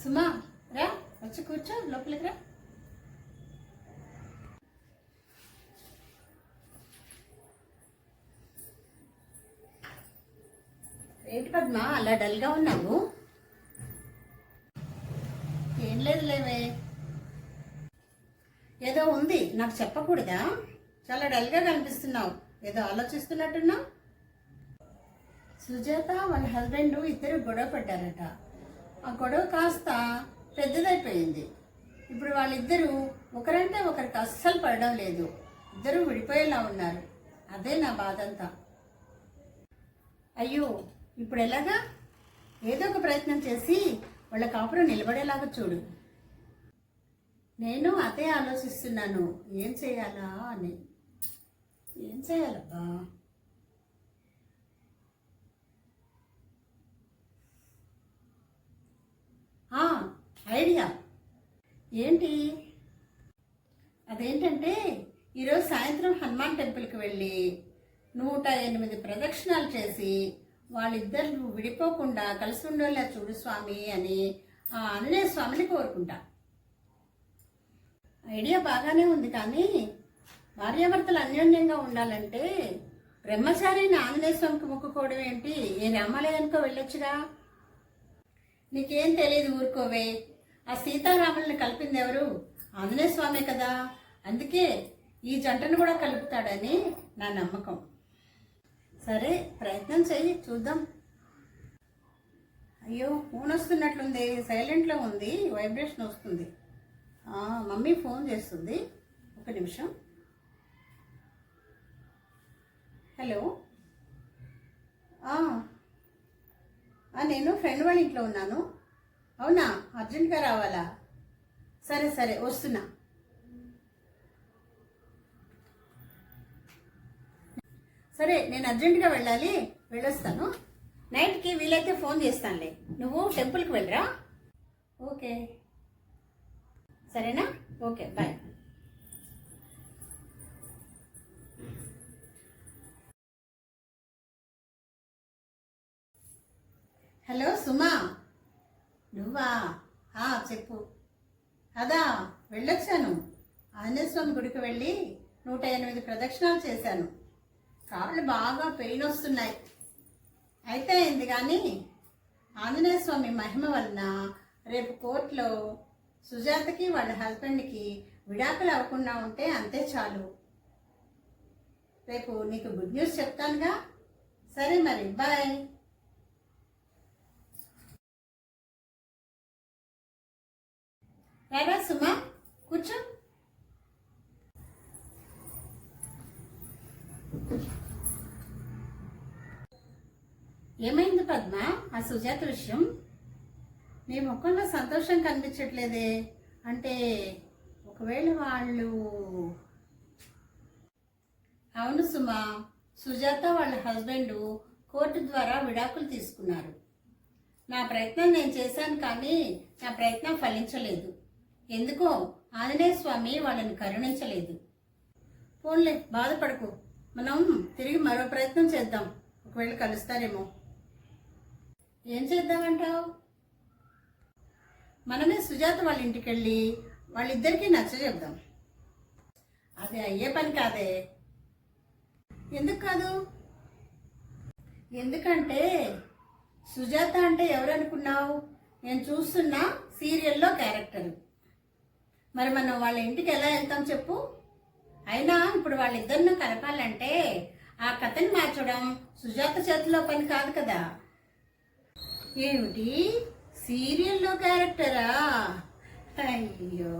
సుమా రా వచ్చి కూర్చో లోపలికి రా. ఏంటి పద్మ అలా డల్గా ఉన్నావు? ఏం లేదు లేవే ఏదో ఉంది నాకు చెప్పకూడదా? చాలా డల్గా కనిపిస్తున్నావు. ఏదో ఆలోచిస్తున్నట్టున్నావు? సుజాత వాళ్ళ హస్బెండ్ ఇద్దరు గొడవ పడ్డారట. ఆ గొడవ కాస్త పెద్దదైపోయింది. ఇప్పుడు వాళ్ళిద్దరూ ఒకరంటే ఒకరికి అస్సలు పడడం లేదు. ఇద్దరూ విడిపోయేలా ఉన్నారు. అదే నా బాధ అంతా అయ్యో ఇప్పుడు ఎలాగా? ఏదో ఒక ప్రయత్నం చేసి వాళ్ళ కాపురం నిలబడేలాగా చూడు. నేను అదే ఆలోచిస్తున్నాను. ఏం చేయాలా అని. ఏం చేయాలబ్బా ఆ, ఐడియా ఏంటి? అదేంటంటే ఈరోజు సాయంత్రం హనుమాన్ టెంపుల్కి వెళ్ళి నూట ఎనిమిది ప్రదక్షిణాలు చేసి వాళ్ళిద్దరు విడిపోకుండా కలిసి ఉండేలా చూడు స్వామి అని ఆ ఆంజనేయ స్వామిని కోరుకుంటా. ఐడియా బాగానే ఉంది కానీ భార్యాభర్తలు అన్యోన్యంగా ఉండాలంటే బ్రహ్మచారిని ఆంజనేయ స్వామికి మొక్కుకోవడం ఏంటి? ఏ రామాలయానికో వెళ్ళొచ్చుగా? నీకేం తెలియదు ఊరుకోవే. ఆ సీతారాములను కలిపింది ఎవరు? ఆంజనేయ స్వామే కదా. అందుకే ఈ జంటను కూడా కలుపుతాడని నా నమ్మకం. సరే ప్రయత్నం చెయ్యి చూద్దాం. అయ్యో ఫోన్ వస్తున్నట్లుంది. సైలెంట్లో ఉంది. వైబ్రేషన్ వస్తుంది. మమ్మీ ఫోన్ చేస్తుంది. ఒక నిమిషం. హలో. నేను ఫ్రెండ్ వాళ్ళ ఇంట్లో ఉన్నాను. అవునా? అర్జెంట్గా రావాలా? సరే సరే వస్తున్నా. సరే నేను అర్జెంటుగా వెళ్ళాలి. వెళ్ళొస్తాను. నైట్కి వీలైతే ఫోన్ చేస్తానులే. నువ్వు టెంపుల్కి వెళ్ళరా? ఓకే. సరేనా? Okay bye. హలో సుమా? నువ్వా? ఆ, చెప్పు. అదా వెళ్ళొచ్చాను. ఆంజనేయస్వామి గుడికి వెళ్ళి నూట ఎనిమిది ప్రదక్షిణాలు చేశాను. కాళ్ళు బాగా పెయిన్ వస్తున్నాయి. అయితే అయింది కానీ ఆంజనేయ స్వామి మహిమ వలన రేపు కోర్టులో సుజాతకి వాళ్ళ హస్బెండ్కి విడాకులు అవ్వకుండా ఉంటే అంతే చాలు. రేపు నీకు గుడ్ న్యూస్ చెప్తానుగా. సరే మరి బాయ్. రారా సుమా కూర్చో ఏమైంది పద్మ? ఆ సుజాత విషయం? మీ ముఖంలో సంతోషం కనిపించట్లేదే. అంటే ఒకవేళ వాళ్ళు అవును సుమా సుజాత వాళ్ళ హస్బెండ్ కోర్టు ద్వారా విడాకులు తీసుకున్నారు. నా ప్రయత్నం నేను చేశాను కానీ నా ప్రయత్నం ఫలించలేదు. ఎందుకో ఆంజనేయ స్వామి వాళ్ళని కరుణించలేదు. పోన్లే బాధపడకు. మనం తిరిగి మరో ప్రయత్నం చేద్దాం. ఒకవేళ కలుస్తారేమో. ఏం చేద్దామంటావు? మనమే సుజాత వాళ్ళ ఇంటికి వెళ్ళి వాళ్ళిద్దరికీ నచ్చ చెప్దాం. అది అయ్యే పని కాదే. ఎందుకు కాదు? ఎందుకంటే సుజాత అంటే ఎవరు అనుకున్నావు నేను చూస్తున్న సీరియల్లో క్యారెక్టర్. మరి మనం వాళ్ళ ఇంటికి ఎలా వెళ్తాం చెప్పు? అయినా ఇప్పుడు వాళ్ళిద్దరిని కలపాలంటే ఆ కథని మార్చడం సుజాత చేతిలో పని కాదు కదా. ఏమిటి? సీరియల్లో క్యారెక్టరా? అయ్యో.